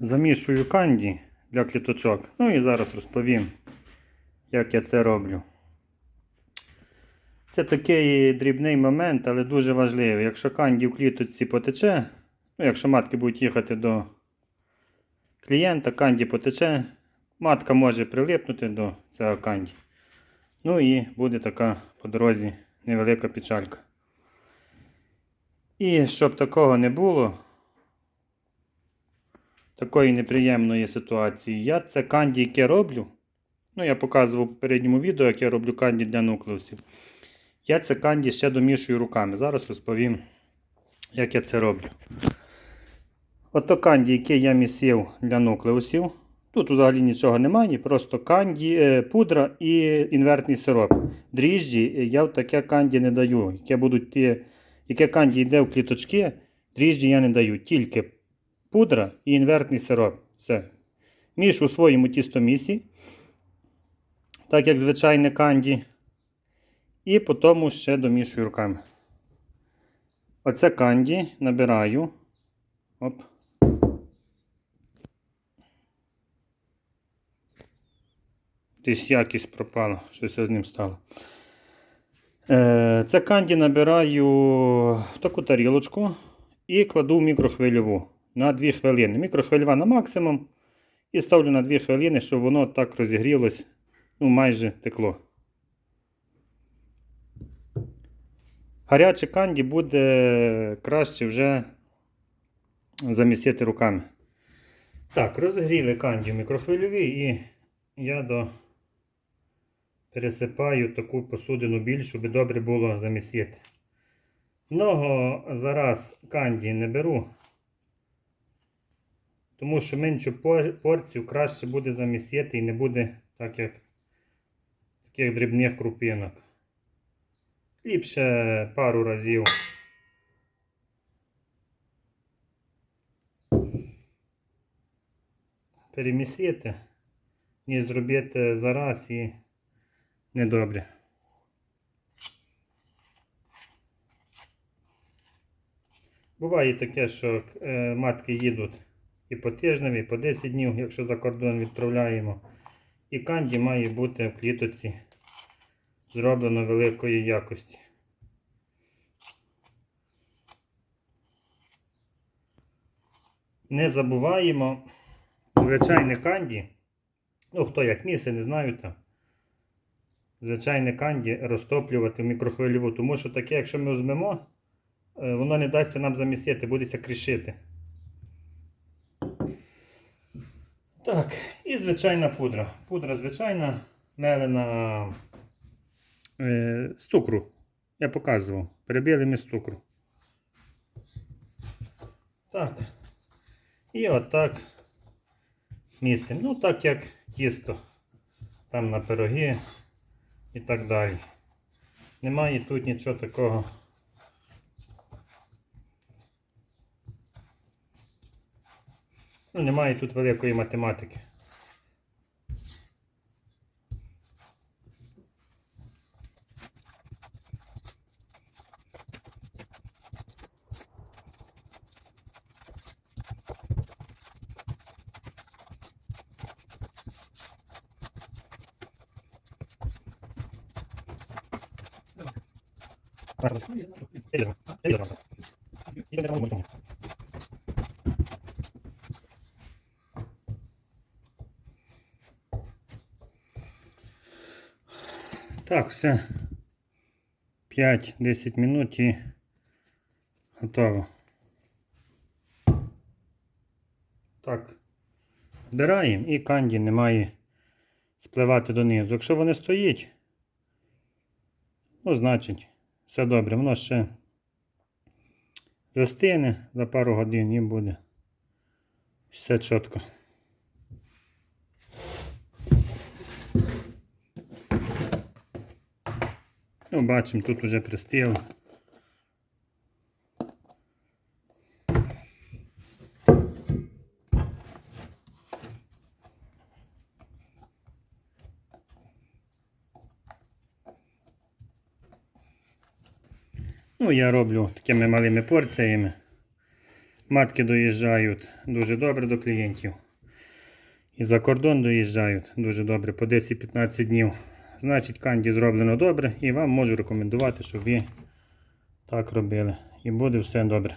Замішую канді для кліточок. Ну і зараз розповім, як я це роблю. Це такий дрібний момент, але дуже важливий. Якщо канді в кліточці потече, ну, якщо матки будуть їхати до клієнта, канді потече, матка може прилипнути до цього канді. Ну і буде така по дорозі невелика печалька. І щоб такого не було, такої неприємної ситуації, я це канді, яке роблю. Ну, я показував в попередньому відео, як я роблю канді для нуклеусів. Я це канді ще домішую руками. Зараз розповім, як я це роблю. Ото канді, яке я місив для нуклеусів. Тут взагалі нічого немає, просто канді, е, пудра і інвертний сироп. Дріжджі е, я в таке канді не даю. Яке, будуть ті, яке канді йде в кліточки, дріжджі я не даю. Тільки пудра і інвертний сироп. Все. Мішу у своєму тістомісі, так як звичайне канді. І потім ще домішую руками. Оце канді набираю. Оп. Десь якість пропала, щось з ним стало. Е, Це канді набираю в таку тарілочку і кладу в мікрохвильову на 2 хвилини. Мікрохвильова на максимум. І ставлю на 2 хвилини, щоб воно так розігрілось, ну майже текло. Гаряче канді буде краще вже замісити руками. Так, розгріли канді в мікрохвильовій і я до пересипаю таку посудину більшу, щоб добре було замісити. Много зараз канді не беру, тому що меншу порцію краще буде замісити і не буде так як таких дрібних крупинок. Ліпше пару разів. Перемісити, ніж зробити зараз і недобре. Буває таке, що е, матки їдуть і по тижневі, і по 10 днів, якщо за кордон відправляємо. І канді має бути в клітоці зроблено великої якості. Не забуваємо звичайне канді. Ну, хто як місце, не знаю там. Звичайне канді розтоплювати в мікрохвильову, тому що таке, якщо ми візьмемо, е, воно не дасться нам замістити, будеться кришити. Так, і звичайна пудра. Пудра звичайна, мелена е, з цукру. Я показував. Перебили ми з цукру. Так. І отак місимо. Ну, так як тісто. Там на пироги і так далі. Немає тут нічого такого. Ну, немає тут великої математики. Так, все. 5-10 минут і готово. Так. Збираємо і канді не має спливати донизу. Якщо вони стоїть, ну, значить, все добре. Воно ще застине за пару годин і буде все чітко. Ну, бачимо, тут уже пристило. Ну, я роблю такими малими порціями. Матки доїжджають дуже добре до клієнтів. І за кордон доїжджають дуже добре, по 10-15 днів. Значить, канді зроблено добре і вам можу рекомендувати, щоб ви так робили. І буде все добре.